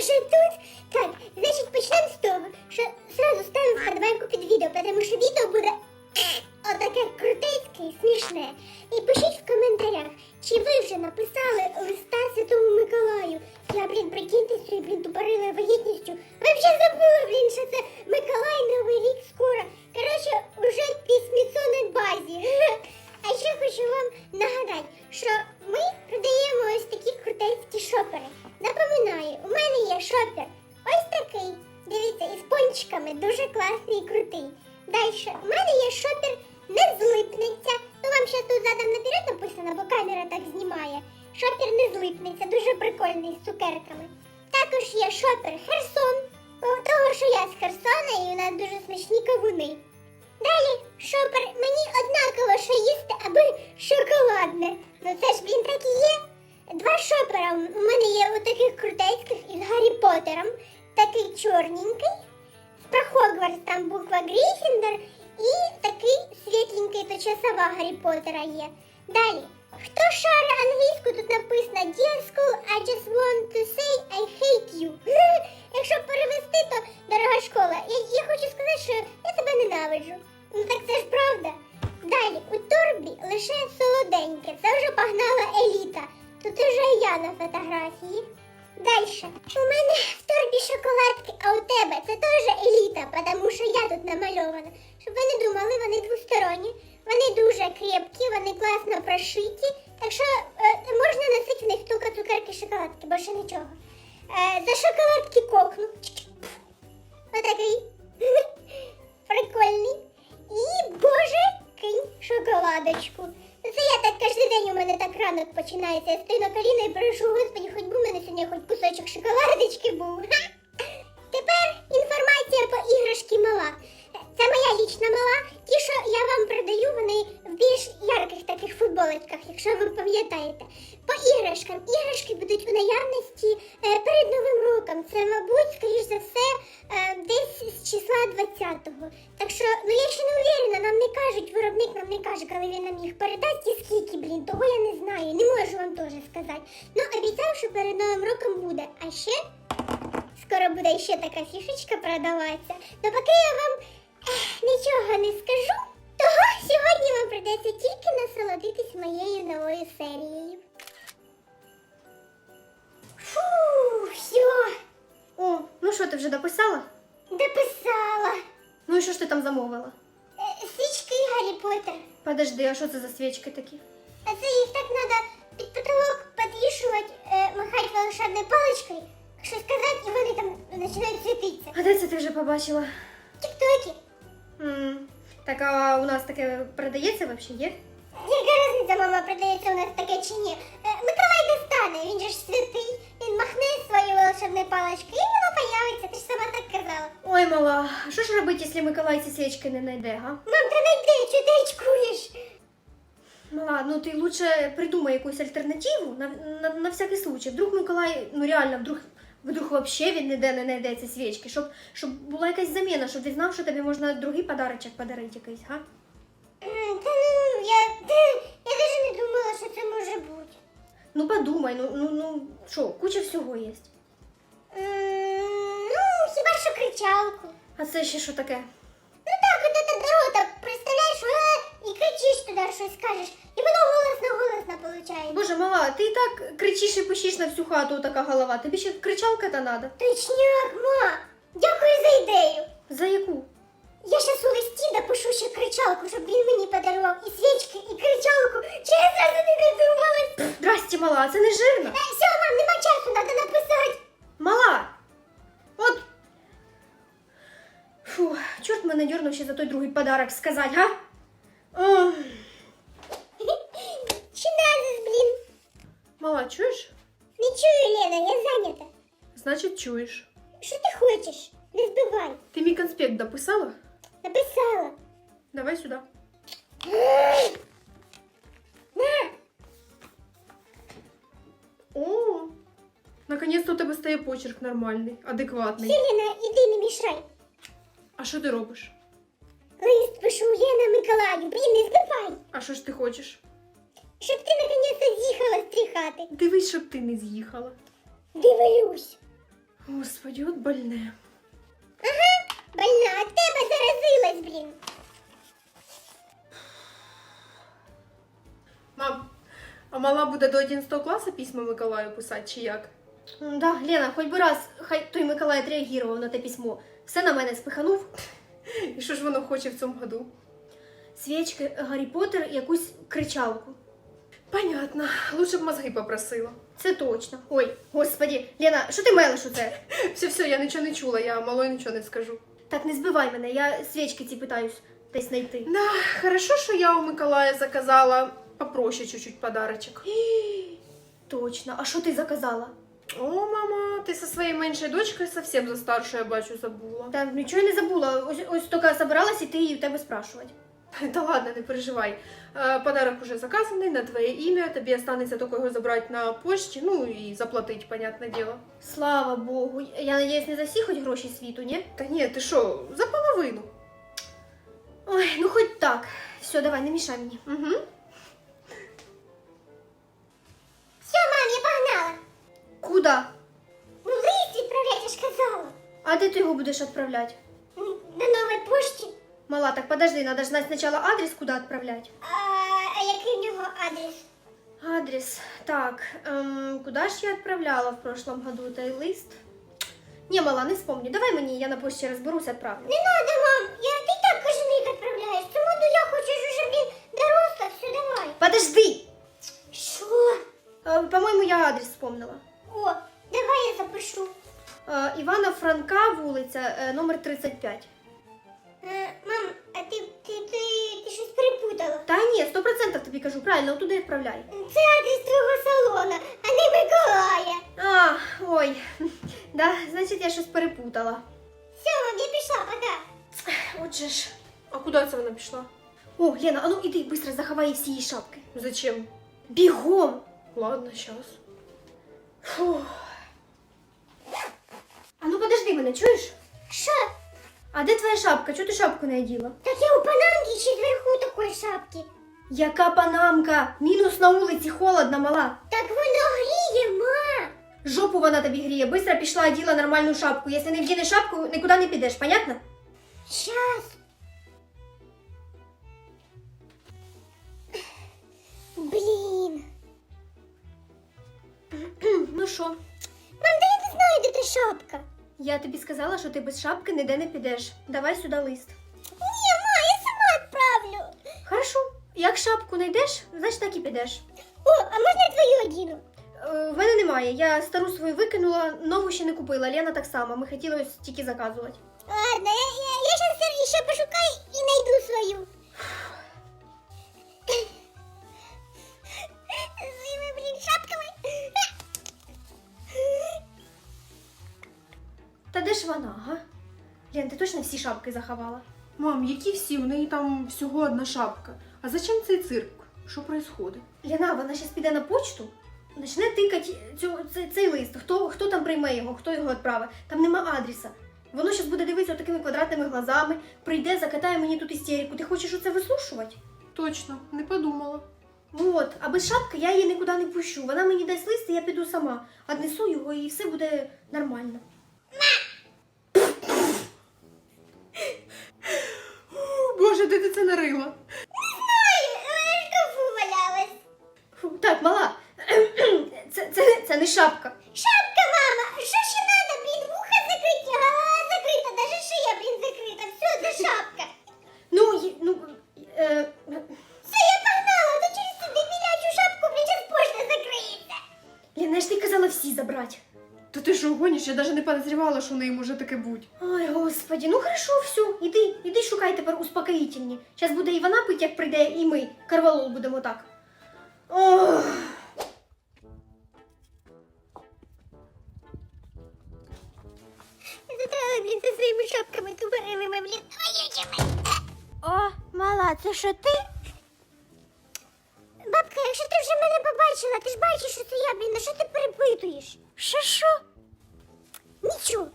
вже тут. Я з Херсона і у нас дуже смачні кавуни. Далі, шопер, мені однаково, що їсти, аби шоколадне. Ну це ж, блін, так і є. Два шопера у мене є у таких крутецьких із Гаррі Поттером. Такий чорненький, про Хогвартс там буква Гриффіндор і такий світленький то часова Гаррі Поттера є. Далі. Хто шаре англійську, тут написано Dear school, I just want to say I hate you. Якщо перевести, то ранок починається. Я стою на коліна і прошу, господи, хоч би у мене сьогодні хоч кусочок шоколадочки був. Мабуть, скоріш за все, е, десь з числа 20-го. Так що, ну я ще не уверена, нам не кажуть, виробник нам не каже, коли він нам їх передасть і скільки, блін, того я не знаю. Не можу вам теж сказати. Ну, обіцяв, що перед Новим роком буде. А ще скоро буде ще така фішечка продаватися. Ну поки я вам ех, нічого не скажу, того сьогодні вам придеться тільки насолодитись моєю новою серією. Фу, все, О, ну що, ти вже дописала? дописала. Ну і що ж ти там замовила? Е, Свічки і Гаррі Поттер. Подожди, а що це за свічки такі? А це їх так треба під потолок підвішувати, е, махати волшебною паличкою, щось сказати, і вони там починають світитися. А де це ти вже побачила? Тік-токи. м так, а у нас таке продається взагалі, є? Яка різниця, мама, продається у нас таке чи ні? Е, Миколай достане, він же ж святий. Він махне своєю волшебною паличкою, і воно появиться, ти ж сама так. Ой, мала, що ж робити, якщо Миколай ці свічки не знайде, га? Мам, та найди, що ти очкуєш? Мала, ну ти лучше придумай якусь альтернативу на, на, на всякий случай. Вдруг Миколай, ну реально, вдруг, вдруг вообще він ніде не знайде ці свічки, щоб, щоб була якась заміна, щоб він знав, що тобі можна другий подарочок подарити якийсь, га? М, Та ну, я, та, я навіть не думала, що це може бути. Ну подумай, ну, ну, ну, що, куча всього є. М, Ну, кричалку. А це ще що таке? Ну так, от эта дорога, представляєш, і кричиш туди щось скажеш, і воно голосно-голосно виходить. Боже, мала, ти і так кричиш і пишеш на всю хату така голова. Тобі ще кричалка-то надо. Точняк, ма! Дякую за ідею. За яку? Я щас у листі допишу ще кричалку, щоб він мені подарував і свічки, і кричалку. Чи я зразу не додумалась? Здрасте, мала, це не жирно. Е, все, мене дернув ще за той другий подарок сказати, га? Ох. Чи назис, блін? Мала, чуєш? Не чую, Лена, я зайнята. Значить, чуєш. Що ти хочеш? Не збивай. Ти мій конспект дописала? Написала. Давай сюди. На, О, наконец-то у тебе стає почерк нормальний, адекватний. Селена, іди не мішай. А що ти робиш? Лист пишу Лена Миколаю, блін, не збивай. А що ж ти хочеш? Щоб ти наконец-то з'їхала з цієї хати. Дивись, щоб ти не з'їхала. Дивлюсь. Господи, от больне. Больна, от тебе заразилась, блін. Мам, а мала буде до 11 класу письма Миколаю писати, чи як? Да, Лена, хоч би раз хай той Миколай відреагував на те письмо. Все на мене спиханув. І що ж воно хоче в цьому году? Свічки, Гаррі Поттер і якусь кричалку. Понятно, лучше б мозги попросила. Це точно. Ой, господі, Лена, що ти мелиш у це? Все, все, я нічого не чула, я малою нічого не скажу. Так не збивай мене, я свічки ці питаюсь десь знайти. Да, хорошо, що я у Миколая заказала попроще чуть-чуть подарочок. Точно. А що ти заказала? О, мама, ти со своєю меншою дочкою совсем за старшу, я бачу, забула. Та нічого не забула. Ось ось тільки собиралась іти і в тебе спрашувати. Та ладно, не переживай. Е, Подарок уже заказаний на твоє ім'я, тобі останеться тільки його забрати на почті, ну і заплатити, понятне діло. Слава Богу. Я надіюсь, не за всі хоч гроші світу, ні? Та ні, ти що, за половину. Ой, ну хоч так. Все, давай, не мішай мені. Угу. Куда? Ну, лист відправляти, я ж казала. А де ти його будеш відправляти? На новій пошті. Мала, так подожди, надо ж знать сначала адрес, куда отправлять. А, а який в нього адрес? Адрес. Так, ем, куда ж я отправляла в прошлом году той лист? Не, мала, не вспомню. Давай мені, я на почті розберусь, отправлю. Не надо, мам, я ти так кожен рік відправляєш. Цьому году я хочу ж уже, блін, доросла, все, давай. Подожди! Що? Е, по-моєму, я адрес вспомнила. О, давай я запишу. Е, Івана Франка, вулиця, е, номер 35. Е, мам, а ти, ти, ти, ти щось перепутала. Та ні, 100% тобі кажу, правильно, туди відправляй. Це адрес твого салона, а не Миколая. А, ой, да, значить, я щось перепутала. Все, мам, я пішла, пока. Отже ж. А куди це вона пішла? О, Лена, а ну іди, быстро заховай всі її шапки. Зачем? Бігом! Ладно, щас. Фух. А ну подожди мене, чуєш? Що? А де твоя шапка? Чого ти шапку не оділа? Так я у панамки чи зверху такої шапки. Яка панамка? Мінус на вулиці, холодно, мала. Так воно гріє, ма. Жопу вона тобі гріє. Быстро пішла, оділа нормальну шапку. Якщо не вдінеш шапку, нікуди не підеш, понятно? Щас. Що? Мам, да я не знаю, де та шапка. Я тобі сказала, що ти без шапки ніде не підеш. Давай сюди лист. Ні, ма, я сама відправлю. Хорошо. Як шапку знайдеш, значить так і підеш. О, а можна я твою одіну? Е, В мене немає. Я стару свою викинула, нову ще не купила. Лена так само. Ми хотіли ось тільки заказувати. Ладно, я, я, я сейчас еще пошукаю и найду свою. Вона, га? Лен, ти точно всі шапки заховала? Мам, які всі? У неї там всього одна шапка. А зачем цей цирк? Що происходит? Лена, вона зараз піде на почту, почне тикати цю, цей, цей лист. Хто, хто там прийме його, хто його відправить. Там нема адреса. Воно зараз буде дивитися такими квадратними глазами, прийде, закатає мені тут істерику. Ти хочеш оце вислушувати? Точно, не подумала. От, а без шапки я її нікуди не пущу. Вона мені дасть лист, і я піду сама. Однесу його і все буде нормально. О, Боже, де ти це нарила? Ой, она в шкафу валялась. Фу, так, мала, це, це, це не шапка. Шапка, мама. Что ще надо, блин, вуха закрыть, голова закрыта, даже шея, блин, закрыта. Все, это шапка. Ну, є- ну, е, Все, я погнала, а то через цю дебілячу шапку, блин, сейчас почта закриється. Лена, я ж ти казала всі забрати. Та ти що гониш? Я навіть не подозревала, що в неї може таке бути. Ой, господи, ну хорошо, все, іди, іди шукай тепер успокоїтельні. Зараз буде і вона пить, як прийде, і ми. Карвалол будемо так. Ох. Блін, зі своїми шапками тупорилими, блін. О, мала, це що ти? Бабка, якщо ти вже мене побачила, ти ж бачиш, що це я, блін, на що ти перепитуєш? Що що? Нічого.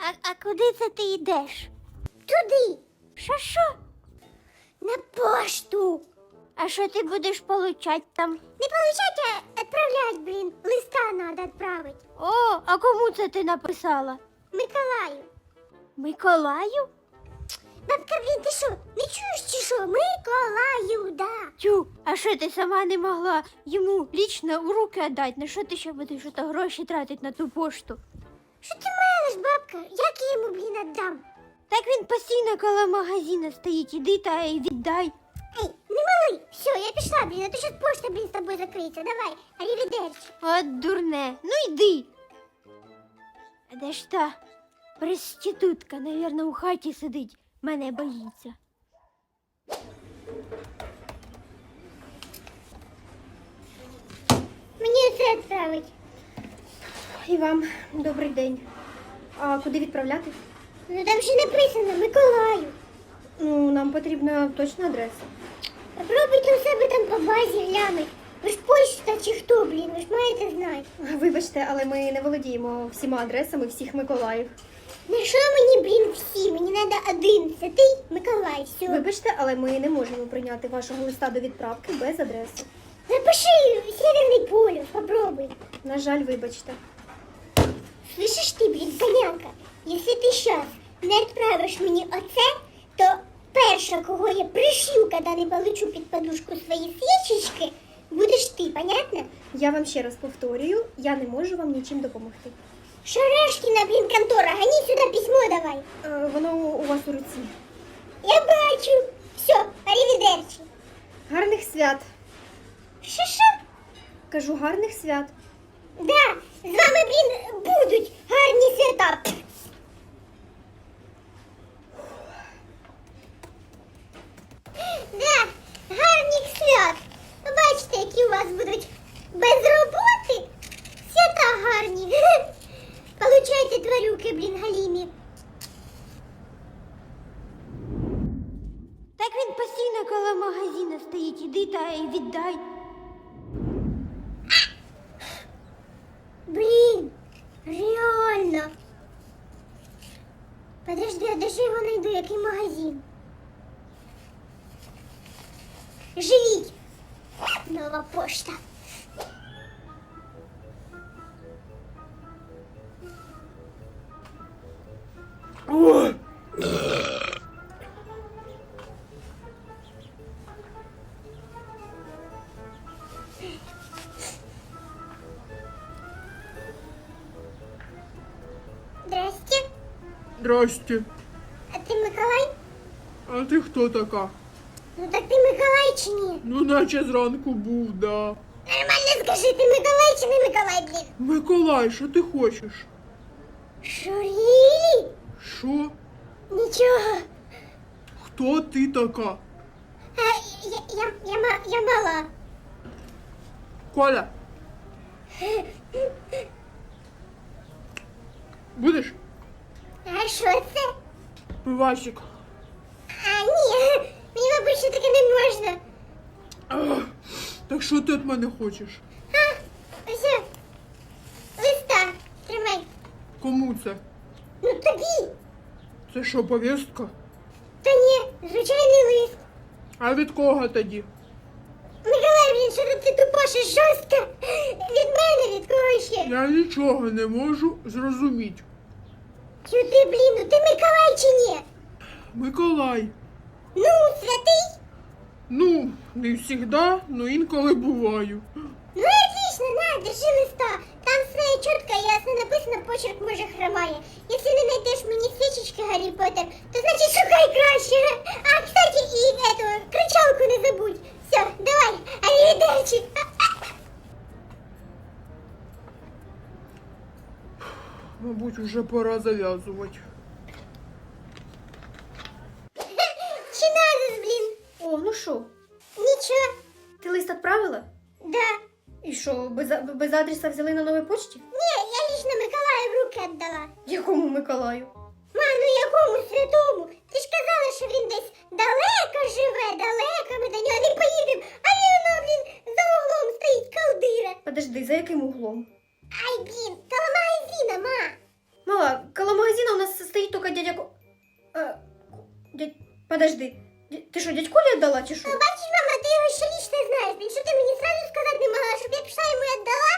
А, а куди це ти йдеш? Туди. Що що? На пошту. А що ти будеш получать там? Не получать, а, Отправлять, блін, листа надо отправить. О, а кому це ти написала? Миколаю. Миколаю? Бабка, блін, ти що, не чуєш чи що? Миколаю, да. Тю, а що ти сама не могла йому лічно у руки віддати? На що ти ще будеш ото гроші тратити на ту пошту? Як я йому, блін, віддам? Так він постійно коло магазина стоїть, іди та й віддай. Ей, не малий. Все, я пішла, блін, а то щас пошта, блін, з тобою закриється. Давай, арівідерчі. От дурне, ну йди. А де ж та проститутка, навірно, у хаті сидить, мене боїться. Мені це відправить. І вам добрий день. А куди відправляти? Ну там ще написано Миколаю. Ну, нам потрібна точна адреса. Попробуйте у себе там по базі глянуть. Ви ж почта чи хто, блін, ви ж маєте знати. Вибачте, але ми не володіємо всіма адресами всіх Миколаїв. На що мені, блін, всі? Мені треба один. Це ти, Миколай, все. Вибачте, але ми не можемо прийняти вашого листа до відправки без адреси. Напиши Северний полюс, попробуй. На жаль, вибачте. Слышишь ты, блин, конянка, якщо ти щас не відправиш мені оце, то перша, кого я пришью, коли не получу під подушку свої свічечки, будеш ти, понятно? Я вам ще раз повторюю, я не можу вам нічим допомогти. Шарашкіна, блін, контора, гони сюди письмо давай. Е, воно у вас у руці. Я бачу. Все, арівідерчі. Гарних свят. Що що? Кажу, гарних свят. Да, з вами, блін, будуть гарні свята. Да, гарних свят. Побачите, які у вас будуть без роботи. Свята гарні. Получайте тварюки, блін, галімі. Так він постійно коло магазина стоїть, іди та й віддай. Здрасте. Здрасте. А ти Миколай? А ти хто така? Ну так ти Миколай чи ні? Ну, наче зранку був, да. Нормально скажи, ти Миколай чи не Миколай, блін? Миколай, що ти хочеш? Що, рілі? Що? Нічого. Хто ти така? А, я, я, я, ма- я мала. Коля. Будеш? А що це? Пивасик. А, ні, мені, мабуть, що таке не можна. Ах, Так що ти від мене хочеш? А, ось, листа, тримай. Кому це? Ну тобі. Це що, повістка? Та ні, звичайний лист. А від кого тоді? Миколай, блін, що ти тупоше жорстко. Від мене, від кого ще? Я нічого не можу зрозуміти. Чу ти, блін, ну ти Миколай чи ні? Миколай. Ну, святий? Ну, не завжди, ну інколи буваю. Ну, отлично, на, держи листа. Чітко і ясно написано, почерк може хромає. Якщо не знайдеш мені свічечки Гаррі Поттер, то значить шукай краще. А, кстати, і эту, кричалку не забудь. Все, давай, arrivederci. Мабуть, уже пора зав'язувати. Чи надо, блін? О, ну що, Нічого. ти лист відправила? Да. І що, без, без адреса взяли на новій почті? Ні, я лично Миколаю в руки віддала. Якому Миколаю? Ма, ну якому святому? Ти ж казала, що він десь далеко живе, далеко, ми до нього не поїдемо, а він, ну, блін, за углом стоїть колдира. Подожди, за яким углом? Ай, блін, коло магазина, ма. Мала, коло магазина у нас стоїть тільки дядя Ко... Е, дядь... Подожди. Ти що, дядьку віддала чи що? Ну, бачиш, мама, ти його ще лічно знаєш. Блін, що ти мені сразу сказати не могла, щоб я пішла йому віддала?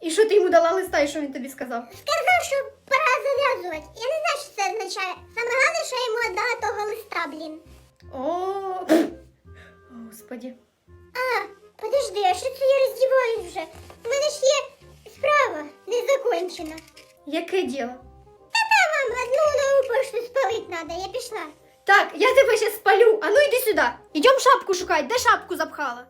І що ти йому дала листа, і що він тобі сказав? Сказав, що пора зав'язувати. Я не знаю, що це означає. Саме головне, що я йому віддала того листа, блін. О, господі. А, подожди, а що це я роздіваюсь вже? У мене ж є справа не закончена. Яке діло? Та та вам одну нову пошту спалить надо, я пішла. Так, я тебе ще спалю. А ну йди сюди. Ідем шапку шукать, Де шапку запхала?